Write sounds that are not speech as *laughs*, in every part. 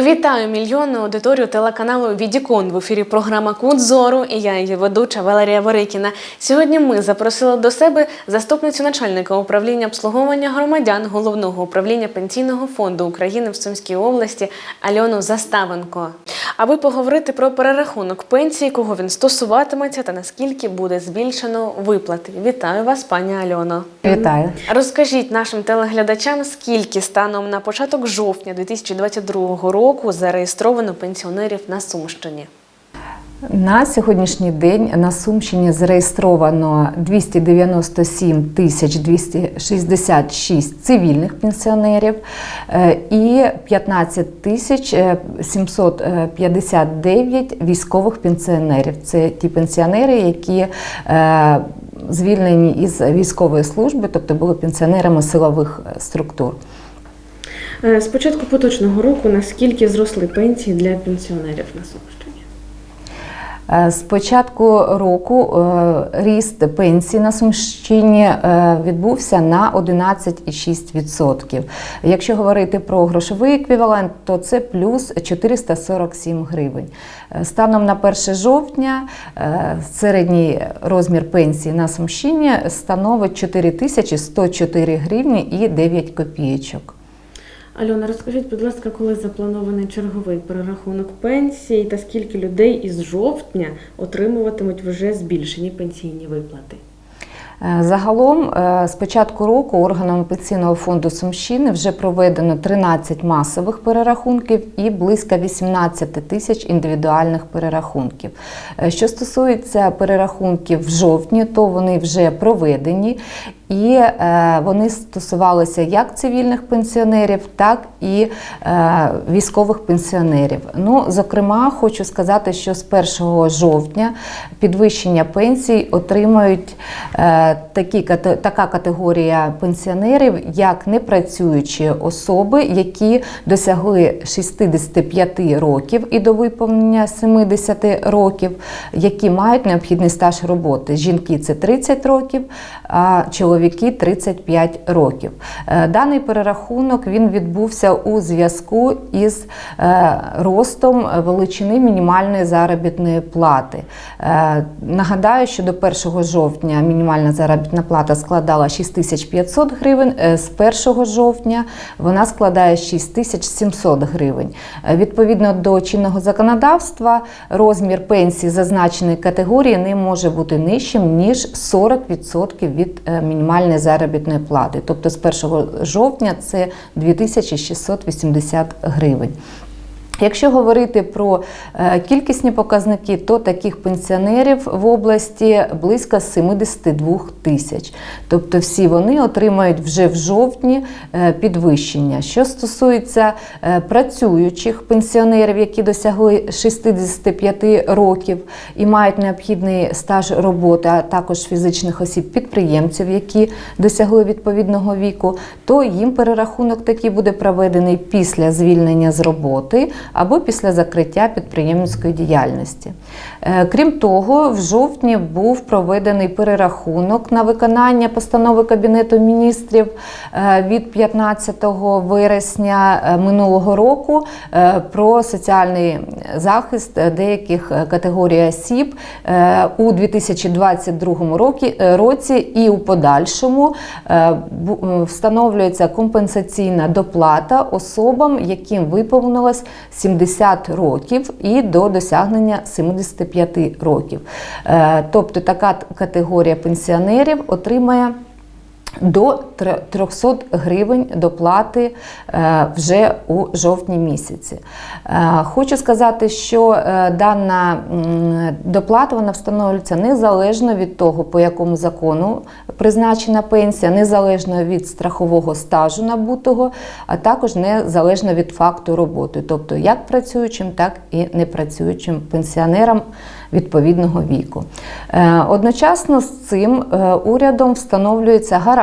Вітаю мільйонну аудиторію телеканалу Відікон в ефірі програма Кут зору і я її ведуча Валерія Борикіна. Сьогодні ми запросили до себе заступницю начальника управління обслуговування громадян головного управління пенсійного фонду України в Сумській області Альону Заставенко. Аби поговорити про перерахунок пенсії, кого він стосуватиметься та наскільки буде збільшено виплати. Вітаю вас, пані Альоно. Вітаю. Розкажіть нашим телеглядачам, скільки станом на початок жовтня 2022 року зареєстровано пенсіонерів на Сумщині. На сьогоднішній день на Сумщині зареєстровано 297 тисяч 266 цивільних пенсіонерів е, і 15 тисяч е, 759 військових пенсіонерів. Це ті пенсіонери, які е, звільнені із військової служби, тобто були пенсіонерами силових е, структур. Е, З початку поточного року наскільки зросли пенсії для пенсіонерів на Сумщині? Е, З початку року е, ріст пенсії на Сумщині відбувся на 11,6%. Якщо говорити про грошовий еквівалент, то це плюс 447 гривень. Станом на 1 жовтня середній розмір пенсії на Сумщині становить 4104 гривні і 9 копійочок. Альона, розкажіть, будь ласка, коли запланований черговий перерахунок пенсії та скільки людей із жовтня отримуватимуть вже збільшені пенсійні виплати? Е, Загалом е, з початку року органами пенсійного фонду Сумщини вже проведено 13 масових перерахунків і близько 18 тисяч індивідуальних перерахунків. Е, Що стосується перерахунків в жовтні, то вони вже проведені. І е, вони стосувалися як цивільних пенсіонерів, так і е, військових пенсіонерів. Ну, зокрема, хочу сказати, що з 1 жовтня підвищення пенсій отримають е, такі, така категорія пенсіонерів, як непрацюючі особи, які досягли 65 років і до виповнення 70 років, які мають необхідний стаж роботи. Жінки це 30 років, а чоловіки 35 років. Е, Даний перерахунок він відбувся у зв'язку із е, ростом величини мінімальної заробітної плати. Е, Нагадаю, що до 1 жовтня мінімальна заробітна плата складала 6500 гривень, з 1 жовтня вона складає 6700 гривень. Відповідно до чинного законодавства, розмір пенсії зазначеної категорії не може бути нижчим, ніж 40% від е, мінімальної заробітної плати. Тобто з 1 жовтня це 2680 гривень. Якщо говорити про е, кількісні показники, то таких пенсіонерів в області близько 72 тисяч. Тобто всі вони отримають вже в жовтні е, підвищення. Що стосується е, працюючих пенсіонерів, які досягли 65 років і мають необхідний стаж роботи, а також фізичних осіб-підприємців, які досягли відповідного віку, то їм перерахунок такий буде проведений після звільнення з роботи або після закриття підприємницької діяльності. Е, Крім того, в жовтні був проведений перерахунок на виконання постанови Кабінету міністрів е, від 15 вересня е, минулого року про соціальний захист деяких категорій осіб у 2022 році, і у подальшому встановлюється компенсаційна доплата особам, яким виповнилось 70 років і до досягнення 75 років. Е, Тобто така категорія пенсіонерів отримає до 300 гривень доплати е, вже у жовтні місяці. Е, Хочу сказати, що е, дана доплата вона встановлюється незалежно від того, по якому закону призначена пенсія, незалежно від страхового стажу набутого, а також незалежно від факту роботи, тобто як працюючим, так і непрацюючим пенсіонерам відповідного віку. Одночасно з цим урядом встановлюється гарантія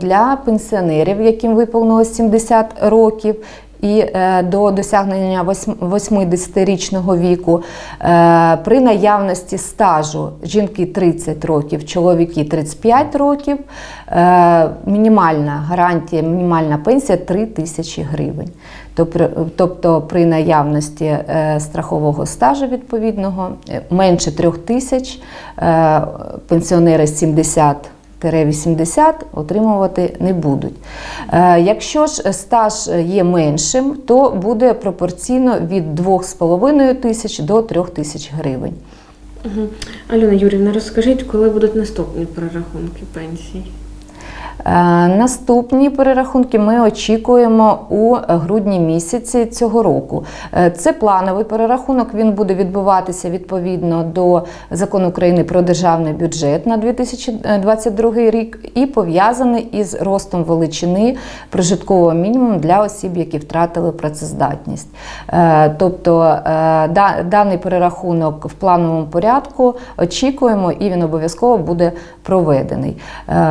для пенсіонерів, яким виповнилось 70 років, і е, до досягнення 80-річного віку е, при наявності стажу жінки 30 років, чоловіки 35 років, е, мінімальна гарантія, мінімальна пенсія 3 тисячі гривень. Тобто, при наявності страхового стажу відповідного менше 3 тисяч пенсіонери 70 80 отримувати не будуть. Е, Якщо ж стаж є меншим, то буде пропорційно від 2,5 тисяч до 3 тисяч гривень. Угу. Альона Юрівна, розкажіть, коли будуть наступні прорахунки пенсій? Е, Наступні перерахунки ми очікуємо у грудні місяці цього року. Е, Це плановий перерахунок. Він буде відбуватися відповідно до закону України про державний бюджет на 2022 рік і пов'язаний із ростом величини прожиткового мінімуму для осіб, які втратили працездатність. Е, Тобто даний перерахунок в плановому порядку очікуємо, і він обов'язково буде проведений.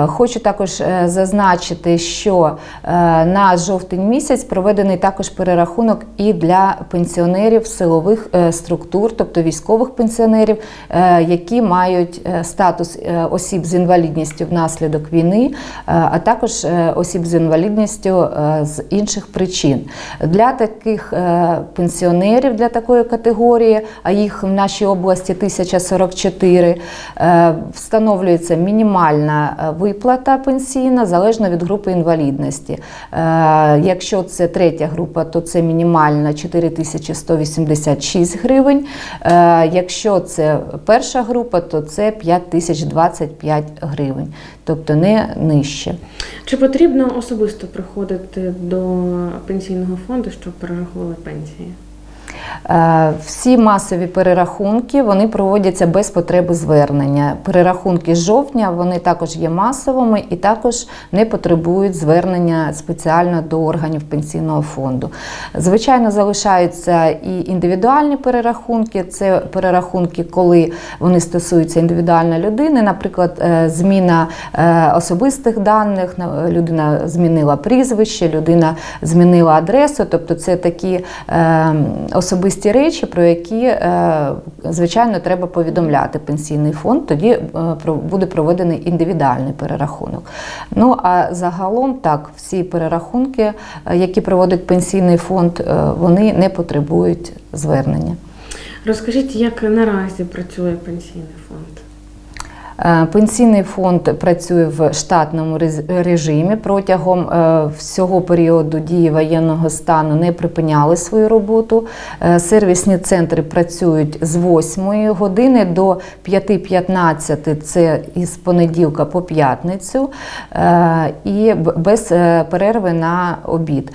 Хочу також зазначити, що е, на жовтень місяць проведений також перерахунок і для пенсіонерів силових е, структур, тобто військових пенсіонерів, е, які мають е, статус е, осіб з інвалідністю внаслідок війни, е, а також е, осіб з інвалідністю е, з інших причин. Для таких е, пенсіонерів, для такої категорії, а їх в нашій області 1044, е, встановлюється мінімальна е, виплата пенсійна залежно від групи інвалідності. Е, Якщо це третя група, то це мінімальна 4186 гривень. Е, Якщо це перша група, то це 5025 гривень, тобто не нижче. Чи потрібно особисто приходити до пенсійного фонду, щоб перерахували пенсії? Е, Всі масові перерахунки вони проводяться без потреби звернення. Перерахунки з жовтня вони також є масовими і також не потребують звернення спеціально до органів пенсійного фонду. Звичайно, залишаються і індивідуальні перерахунки. Це перерахунки, коли вони стосуються індивідуальної людини, наприклад, е, зміна е, особистих даних, людина змінила прізвище, людина змінила адресу. Тобто, це такі е, особисті речі, про які, е, звичайно, треба повідомляти пенсійний фонд. Тоді е, буде проведений індивідуальний перерахунок. Ну а загалом так, всі перерахунки, е, які проводить пенсійний фонд, вони не потребують звернення. Розкажіть, як наразі працює пенсійний фонд? Е, Пенсійний фонд працює в штатному режимі. Протягом е, всього періоду дії воєнного стану не припиняли свою роботу. Е, Сервісні центри працюють з 8 години до 5.15, це із понеділка по п'ятницю, і без перерви на обід.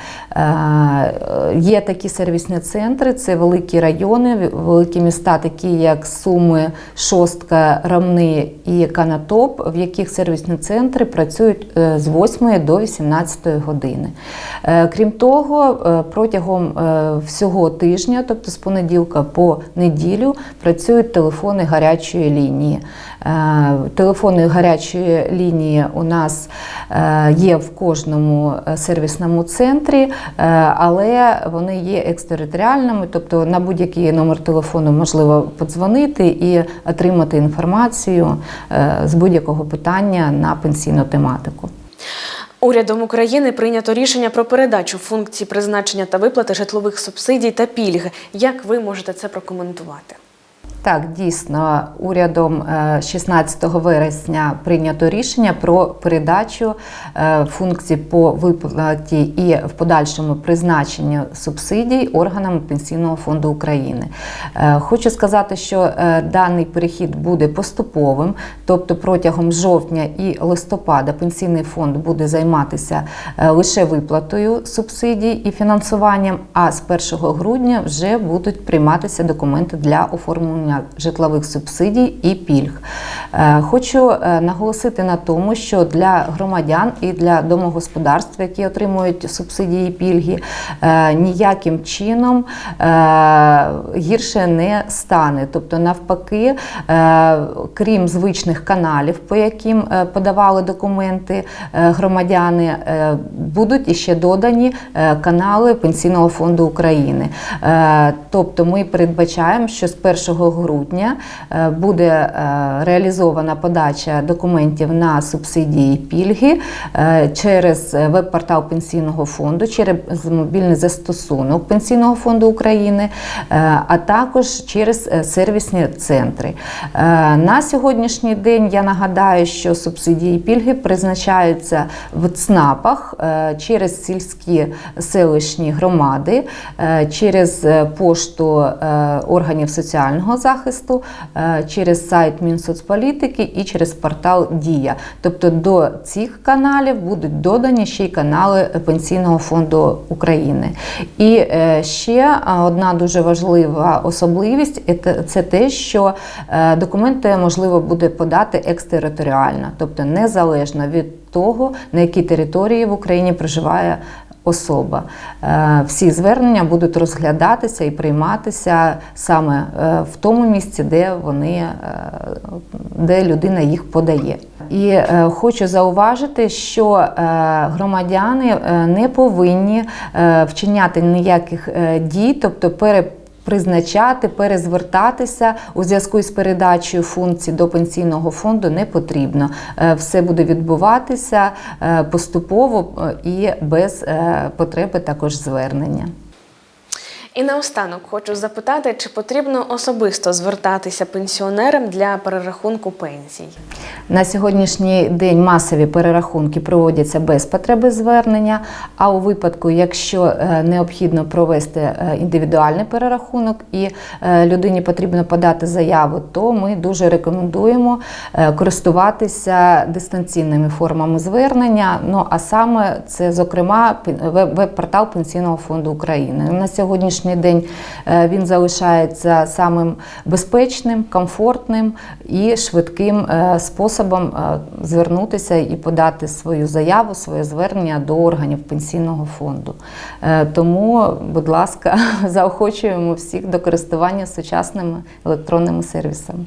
Є такі сервісні центри, це великі райони, великі міста, такі як Суми, Шостка, Рамни і Канатоп, в яких сервісні центри працюють е, з 8 до 18 години. Е, Крім того, е, протягом всього тижня, тобто з понеділка по неділю, працюють телефони гарячої лінії. Телефони гарячої лінії у нас є в кожному сервісному центрі, але вони є екстериторіальними, тобто на будь-який номер телефону можливо подзвонити і отримати інформацію з будь-якого питання на пенсійну тематику. Урядом України прийнято рішення про передачу функцій призначення та виплати житлових субсидій та пільг. Як ви можете це прокоментувати? Так, дійсно, урядом е, 16 вересня прийнято рішення про передачу е, функцій по виплаті і в подальшому призначенню субсидій органам Пенсійного фонду України. Е, Хочу сказати, що е, даний перехід буде поступовим, тобто протягом жовтня і листопада Пенсійний фонд буде займатися е, лише виплатою субсидій і фінансуванням, а з 1 грудня вже будуть прийматися документи для оформлення отримання житлових субсидій і пільг. Е, Хочу е, наголосити на тому, що для громадян і для домогосподарств, які отримують субсидії і пільги, е, ніяким чином гірше не стане. Тобто, навпаки, крім звичних каналів, по яким подавали документи громадяни, будуть іще додані канали Пенсійного фонду України. Тобто ми передбачаємо, що з 1 грудня е, буде е, реалізована подача документів на субсидії пільги е, через веб-портал Пенсійного фонду, через мобільний застосунок Пенсійного фонду України, а також через сервісні центри. На сьогоднішній день я нагадаю, що субсидії пільги призначаються в ЦНАПах через сільські селищні громади, через пошту органів соціального захисту, е, через сайт Мінсоцполітики і через портал Дія. Тобто до цих каналів будуть додані ще й канали Пенсійного фонду України. І е, ще е, одна дуже важлива особливість це- те, що документи можливо буде подати екстериторіально, тобто незалежно від того, на якій території в Україні проживає особа. Е, Всі звернення будуть розглядатися і прийматися саме е, в тому місці, де вони, е, де людина їх подає. І хочу зауважити, що громадяни не повинні вчиняти ніяких дій, тобто пере Призначати, перезвертатися у зв'язку із передачею функцій до пенсійного фонду не потрібно. Е, Все буде відбуватися е, поступово е, і без потреби також звернення. І наостанок хочу запитати, чи потрібно особисто звертатися пенсіонерам для перерахунку пенсій? На сьогоднішній день масові перерахунки проводяться без потреби звернення. А у випадку, якщо е, необхідно провести е, індивідуальний перерахунок і е, людині потрібно подати заяву, то ми дуже рекомендуємо користуватися дистанційними формами звернення. Ну а саме це, зокрема, веб-портал Пенсійного фонду України. На сьогоднішній день він залишається самим безпечним, комфортним і швидким е, способом е, звернутися і подати свою заяву, своє звернення до органів пенсійного фонду. Е, Тому, будь ласка, *laughs* заохочуємо всіх до користування сучасними електронними сервісами.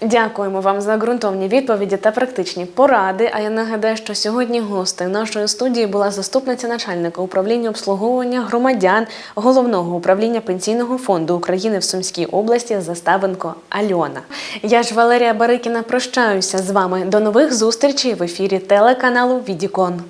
Дякуємо вам за ґрунтовні відповіді та практичні поради. А я нагадаю, що сьогодні гостею нашої студії була заступниця начальника управління обслуговування громадян головного управління пенсійного фонду України в Сумській області Заставенко Альона. Я ж Валерія Барикіна прощаюся з вами. До нових зустрічей в ефірі телеканалу Відікон.